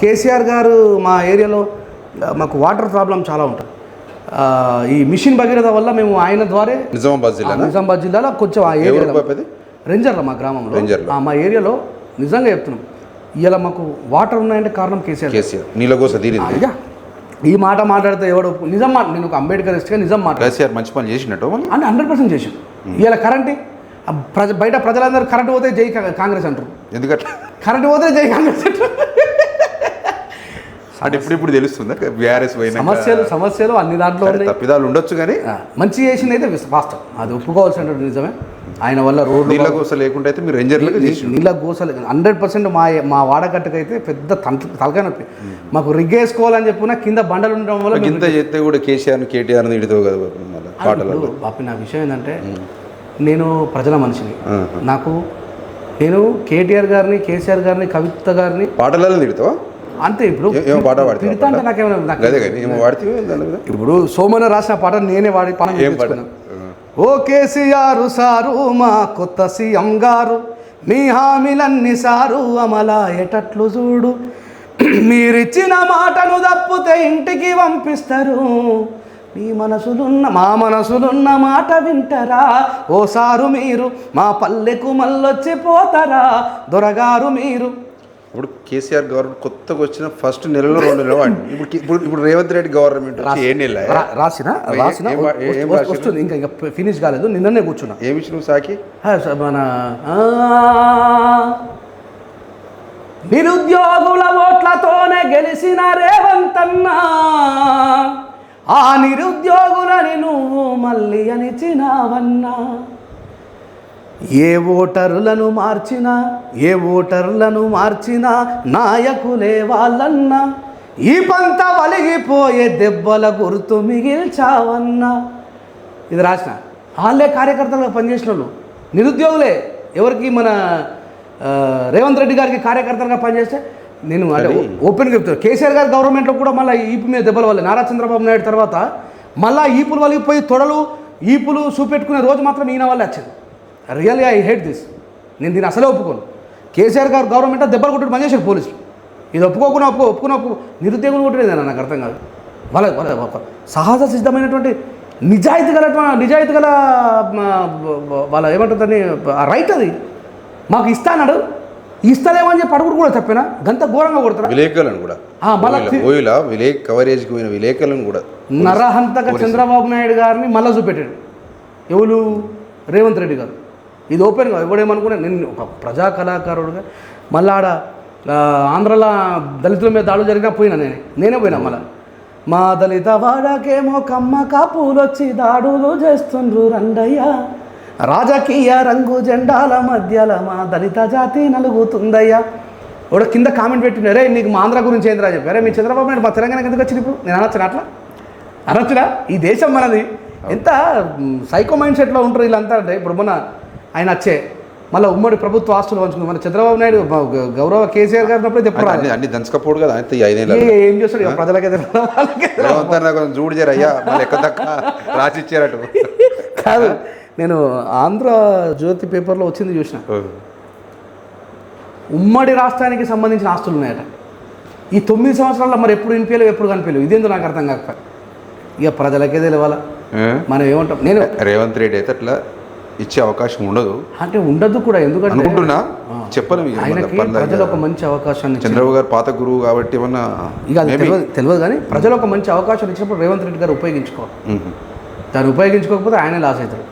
కేసీఆర్ గారు మా ఏరియాలో మాకు వాటర్ ప్రాబ్లం చాలా ఉంటుంది. ఈ మిషన్ భగీరథ వల్ల మేము ఆయన ద్వారా నిజామాబాద్ జిల్లా నిజామాబాద్ జిల్లాలో కొంచెం ఆ ఏరియాలో పాపది రెంజర్ల మా గ్రామంలో. మా ఏరియాలో నిజంగా చెప్తున్నాం. ఇలా మాకు వాటర్ ఉన్నాయంటే కారణం కేసీఆర్. కేసీఆర్. తీరింది. అయ్యా ఈ మాట మాట్లాడితే ఎవడు నిజం మాట నేను ఒక అంబేద్కరిస్ట్గా నిజం మాట కేసీఆర్ మంచి పని చేసినట్టు అని హండ్రెడ్ పర్సెంట్ చేసి ఇలా కరెంట్ ప్రజ బయట ప్రజలందరూ కరెంట్ పోతే జై కాంగ్రెస్ అంటారు. ఎందుకట్లా? కరెంట్ పోతే జై కాంగ్రెస్ అంటారు. అంటే ఇప్పుడు ఇప్పుడు తెలుస్తుందా? బీఆర్ఎస్ పోయినా సమస్యలు సమస్యలు అన్ని దాంట్లో ఉన్నాయి. తప్పిదాలు ఉండొచ్చు కానీ మంచి చేసింది అయితే విస్- వాస్తవం. అది ఒప్పుకోవాల్సిన నిజమే. ఆయన వల్ల రోడ్లు నీళ్ళ కోసం లేకుంటే అయితే మీరు రేంజర్లకు చేసి నీళ్ళ గోసలు హండ్రెడ్ పర్సెంట్ మా మా వాడకట్టుకైతే పెద్ద తలకాయ నొప్పి. మాకు రిగ్గేసుకోవాలని చెప్పున కింద బండలు ఉండడం వల్ల ఇంత చేస్తే కూడా కేసీఆర్ కేటీఆర్ తిడుతావు కదా ఇప్పుడు బాపి నా విషయం ఏంటంటే నేను ప్రజల మనిషిని. నాకు నేను కేటీఆర్ గారిని కేసీఆర్ గారిని కవిత గారిని పాటలలో తిడతావా? అంతే ఇప్పుడు పాట నాకేమైనా ఇప్పుడు సోమన రాసిన పాట నేనే వాడి పాట. ఓ కేసీఆర్ సారు మా కొత్త సీఎం గారు మీ హామీలన్నీ సారు అమలాయేటట్లు చూడు. మీరిచ్చిన మాటను తప్పితే ఇంటికి పంపిస్తారు. మీ మనసులున్న మా మనసులున్న మాట వింటారా? ఓ సారు మీరు మా పల్లెకు మళ్ళొచ్చి పోతారా? దొరగారు మీరు ఇప్పుడు కేసీఆర్ గవర్నమెంట్ కొత్తగా వచ్చిన ఫస్ట్ నెలలో రెండు నెలలు ఇప్పుడు ఇప్పుడు ఇప్పుడు రేవంత్ రెడ్డి గవర్నమెంట్ ఏ నెల? రాసిన? రాసిన? వస్తుంది. ఇంకా ఇంకా ఫినిష్ కాలేదు. నిన్ననే కూర్చున్నా. ఏమి ఇచ్చినావు సాకి? మన నిరుద్యోగుల ఓట్లతోనే గెలిచిన రేవంతన్నా ఆ నిరుద్యోగులని నువ్వు మళ్ళీ అనిచినావన్నా ఏ ఓటరులను మార్చినా ఏ ఓటర్లను మార్చినా నాయకులే వాళ్ళన్నా. ఈ పంత వలిగిపోయే దెబ్బల గుర్తు మిగిల్చావన్నా. ఇది రాసిన. వాళ్ళే కార్యకర్తలుగా పనిచేసిన వాళ్ళు ఓ ఎవరికి మన రేవంత్ రెడ్డి గారికి కార్యకర్తలుగా పనిచేస్తే నేను అంటే ఓపెన్గా చెప్తాను కేసీఆర్ గారి గవర్నమెంట్లో కూడా మళ్ళీ ఈపు మీద దెబ్బల వల్ల. నారా చంద్రబాబు నాయుడు తర్వాత మళ్ళీ ఈపులు వలిగిపోయి తొడలు ఈపులు చూపెట్టుకునే రోజు మాత్రం ఈయన వల్లే వచ్చింది రియల్లీ ఐ హేట్ దిస్ నేను దీన్ని అసలే ఒప్పుకోను. కేసీఆర్ గారు గవర్నమెంట్ దెబ్బలు కొట్టుడు బంద్ చేశారు పోలీసులు. ఇది ఒప్పుకోకుండా ఒప్పుకో ఒప్పుకున్న ఒప్పుకో నిరుద్యోగం కొట్టలేదు నాకు అర్థం కాదు. వాళ్ళ సహజ సిద్ధమైనటువంటి నిజాయితీ గల నిజాయితీ గల వాళ్ళ ఏమంటుందని రైట్ అది. మాకు ఇస్తానడు ఇస్తలేమని చెప్పి అడుగుడు కూడా తప్పినా గంత ఘోరంగా కొడతారా విలేకరులను కూడా. ఓయిలా విలే కవరేజ్కి పోయిన విలేకరులను కూడా. నరహంతక చంద్రబాబు నాయుడు గారిని మళ్ళా చూపెట్టాడు. ఎవరు? రేవంత్ రెడ్డి గారు. ఇది ఓపెన్గా ఎవడేమనుకున్నా నేను ఒక ప్రజా కళాకారుడుగా మళ్ళా ఆడ ఆంధ్రలో దళితుల మీద దాడులు జరిగినా పోయినా నేనే. నేనే పోయినా మళ్ళా. మా దళిత వాడకేమో కమ్మ కాపులొచ్చి దాడులు చేస్తుండ్రు రండయ్య. రాజకీయ రంగు జెండాల మధ్యల మా దళిత జాతి నలుగుతుందయ్యా. ఒకడు కింద కామెంట్ పెట్టిండు అరే నీకు మా ఆంధ్ర గురించి ఏందిరా చెప్పి. అరే మీ చంద్రబాబు నాయుడు మా తెలంగాణకి ఎందుకు వచ్చింది ఇప్పుడు. నేను అనొచ్చునా అట్లా? అనొచ్చునా ఈ దేశం మనది. ఎంత సైకో మైండ్ సెట్లో ఉంటారు వీళ్ళంతా అంటే ఇప్పుడు మొన్న ఆయన వచ్చే మళ్ళీ ఉమ్మడి ప్రభుత్వ ఆస్తులు పంచుకుంది. మన చంద్రబాబు నాయుడు గౌరవ కేసీఆర్ గారు ఉన్నప్పుడు ఎప్పుడు అన్ని అన్ని దంచకపోడు కదా అయితే ఐదేళ్ళ. ఏ- చేస్తాడు ఇక ప్రజలకే తెలియదు, వాళ్ళకే తెలియదు. రేవంత్ అన్న కొంచెం చూడు చేరు అయ్యా మళ్ళీ ఎక్క దక్క రాసి ఇచ్చారట. కాదు నేను ఆంధ్ర జ్యోతి పేపర్లో వచ్చింది చూసిన. ఉమ్మడి రాష్ట్రానికి సంబంధించిన ఆస్తులు ఉన్నాయట. ఈ తొమ్మిది సంవత్సరాల్లో మరి ఎప్పుడు వినిపించలేవు ఎప్పుడు కనిపించలేవు? ఇదేందో నాకు అర్థం కాక ఇక ప్రజలకే తెలియాలా మనం ఏమంటాం? నేను రేవంత్ రెడ్డి అయితే అట్లా ఇచ్చే అవకాశం ఉండదు అంటే ఉండదు కూడా ఎందుకంటే అనుకుంటున్నా పర్లేదు. ప్రజలు ఒక మంచి అవకాశాన్ని. చంద్రబాబు గారు పాత గురువు కాబట్టి ఏమన్నా ఇక. తెలియదు కానీ ప్రజలు ఒక మంచి అవకాశం ఇచ్చినప్పుడు రేవంత్ రెడ్డి గారు ఉపయోగించుకోవాలి. దాన్ని ఉపయోగించుకోకపోతే ఆయనే లాస్ అవుతాడు